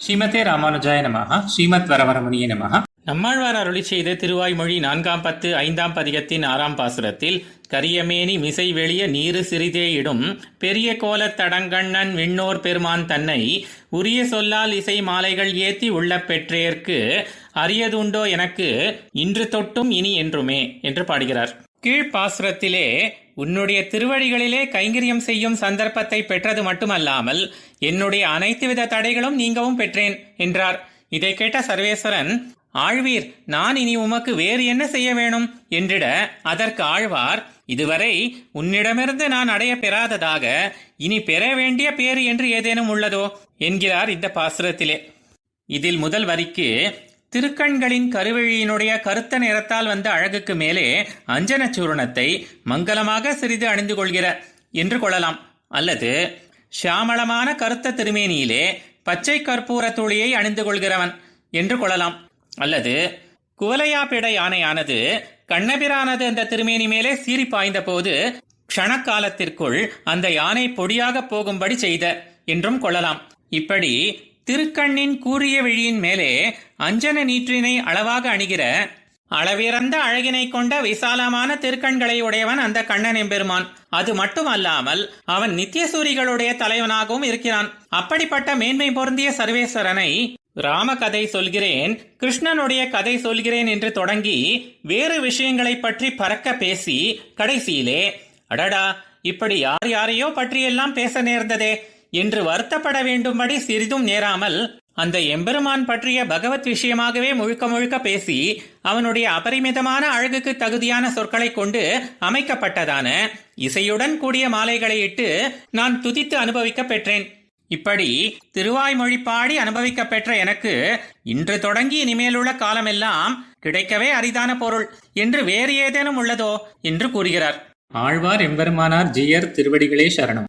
ஸ்ரீமதே ராமானுஜாய நமஹ ஸ்ரீமத் வரவரமணிய நமஹ. நம்மாழ்வார் அருளி செய்த திருவாய்மொழி நான்காம் பத்து ஐந்தாம் பதிகத்தின் ஆறாம் பாசுரத்தில் கரியமேனி மிசை வெளிய நீரு சிறிதே இடும் பெரிய கோலத் தடங்கண்ணன் விண்ணோர் பெருமான் தன்னை உரிய சொல்லால் இசை மாலைகள் ஏத்தி உள்ள பெற்றேற்கு அரியதுண்டோ எனக்கு இன்று தொட்டும் இனி என்றுமே என்று பாடுகிறார். கீழ்ப்பாசுரத்திலே உன்னுடைய திருவடிகளிலே கைங்கரியம் செய்யும் சந்தர்ப்பத்தை பெற்றது மட்டுமல்லாமல் என்னுடைய அனைத்து வித தடைகளும் நீங்கவும் பெற்றேன் என்றார். இதை கேட்ட சர்வேஸ்வரன் ஆழ்வீர் நான் இனி உமக்கு வேறு என்ன செய்ய வேணும்? என்றிட அதற்கு ஆழ்வார் இதுவரை உன்னிடமிருந்து நான் அடைய பெறாததாக இனி பெற வேண்டிய பேறு என்று ஏதேனும் உள்ளதோ? என்கிறார் இந்த பாசுரத்திலே. இதில் முதல் வரிக்கு திருக்கண்களின் கருவழியினுடைய கருத்த நிறத்தால் வந்த அழகுக்கு மேலே அஞ்சன சூரணத்தை மங்களமாக சிறிது அணிந்து கொள்கிற என்று கொள்ளலாம். அல்லது ஷியாமளமான கருத்த திருமேனியிலே பச்சை கற்பூர துளியை அணிந்து கொள்கிறவன் என்று கொள்ளலாம். அல்லது குவலையாப்பிட யானையானது கண்ணபிரானது அந்த திருமேனி மேலே சீறி பாய்ந்த போது க்ஷணக்காலத்திற்குள் அந்த யானை பொடியாக போகும்படி செய்த என்றும் கொள்ளலாம். இப்படி திருக்கண்ணின் கூறிய விழியின் மேலே அஞ்சன நீற்றினை அளவாக அணிகிற அளவிறந்த அழகினை கொண்ட விசாலமான திருக்கண்களை உடையவன் அந்த கண்ணன் எம்பெருமான். அது மட்டுமல்லாமல் அவன் நித்தியசூரிகளுடைய தலைவனாகவும் இருக்கிறான். அப்படிப்பட்ட மேன்மை பொருந்திய சர்வேஸ்வரனை ராம கதை சொல்கிறேன் கிருஷ்ணனுடைய கதை சொல்கிறேன் என்று தொடங்கி வேறு விஷயங்களை பற்றி பறக்க பேசி கடைசியிலே அடடா இப்படி யார் யாரையோ பற்றியெல்லாம் பேச நேர்ந்ததே. என்று வருத்தப்பட வேண்டும்படி சிறிதும் நேராமல் அந்த எம்பெருமான் பற்றிய பகவத் விஷயமாகவே முழுக்க முழுக்க பேசி அவனுடைய அபரிமிதமான அழகுக்கு தகுதியான சொற்களை கொண்டு அமைக்கப்பட்டதான இசையுடன் கூடிய மாலைகளை இட்டு நான் துதித்து அனுபவிக்க பெற்றேன். இப்படி திருவாய்மொழி பாடி அனுபவிக்க பெற்ற எனக்கு இன்று தொடங்கி இனிமேலுள்ள காலமெல்லாம் கிடைக்கவே அரிதான பொருள். என்று வேறு ஏதேனும் உள்ளதோ என்று கூறுகிறார். ஆழ்வார் எம்பெருமானார் ஜியர் திருவடிகளே சரணம்.